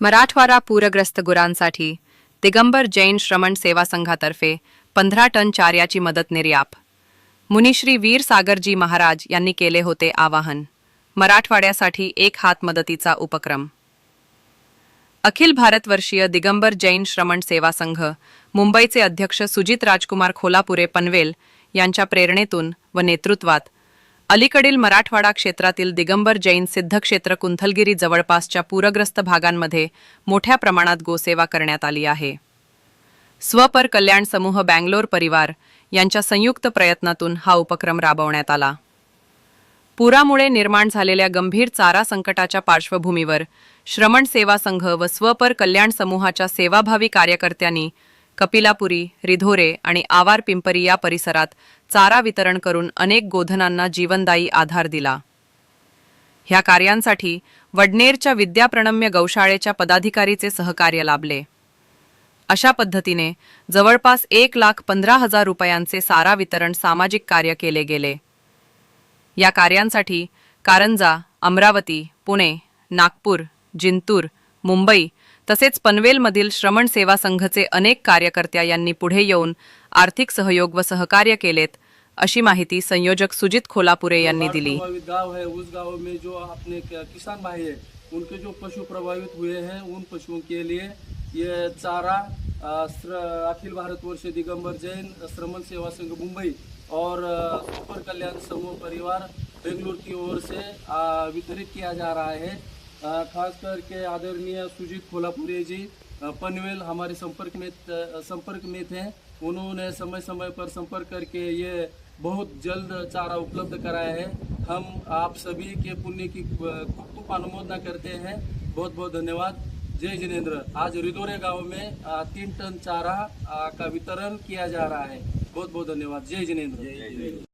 मराठवाडा पूरग्रस्त गुरांसाठी दिगंबर जैन श्रमण सेवा संघातर्फे पंधरा टन चार्याची मदत निर्याप. मुनिश्री वीर सागरजी महाराज यांनी केले होते आवाहन. मराठवाड्यासाठी एक हात मदतीचा उपक्रम. अखिल भारतवर्षीय दिगंबर जैन श्रमण सेवा संघ मुंबईचे अध्यक्ष सुजित राजकुमार खोलापुरे पनवेल यांच्या प्रेरणेतून व नेतृत्वात अलीकडील मराठवाडा क्षेत्रातील दिगंबर जैन सिद्धक्षेत्र कुंथलगिरी जवळपासच्या पूरग्रस्त भागांमध्ये मोठ्या प्रमाणात गोसेवा करण्यात आली आहे. स्वपर कल्याण समूह बँगलोर परिवार यांच्या संयुक्त प्रयत्नातून हा उपक्रम राबवण्यात आला. पुरामुळे निर्माण झालेल्या गंभीर चारा संकटाच्या पार्श्वभूमीवर श्रमण सेवा संघ व स्वपर कल्याण समूहाच्या सेवाभावी कार्यकर्त्यांनी कपिलापुरी रिधोरे आणि आवार पिंपरी या परिसरात चारा वितरण करून अनेक गोधनांना जीवनदायी आधार दिला. ह्या कार्यांसाठी वडनेरच्या विद्याप्रणम्य गौशाळेच्या पदाधिकारीचे सहकार्य लाभले. अशा पद्धतीने जवळपास एक लाख पंधरा हजार रुपयांचे सारा वितरण सामाजिक कार्य केले गेले. या कार्यांसाठी कारंजा अमरावती पुणे नागपूर जिंतूर मुंबई. तसेच पनवेलमधील श्रमण सेवा संघचे अनेक कार्यकर्त्या यांनी पुढे येऊन आर्थिक सहयोग व सहकार्य केलेत अशी माहिती संयोजक सुजित खोलापुरे यांनी दिली. गाव है उस गाव में जो अपने किसान भाई है उनके जो पशु प्रभावित हुए हैं उन पशुओं के लिए ये चारा अखिल भारत अखिल भारतवर्ष दिगंबर जैन श्रमण सेवा संघ मुंबई और सुपर कल्याण समूह परिवार बेंगलुरु की ओर से वितरित किया जा रहा है। खास करके आदरणीय सुजीत खोलापुरे जी पनवेल हमारे संपर्क में संपर्क में थे। उन्होंने समय समय पर संपर्क करके ये बहुत जल्द चारा उपलब्ध कराया है। हम आप सभी के पुण्य की खूब अनुमोदना करते हैं। बहुत बहुत धन्यवाद। जय जिनेन्द्र। आज रिदोरे गाँव में तीन टन चारा का वितरण किया जा रहा है। बहुत बहुत धन्यवाद। जय जिनेन्द्र।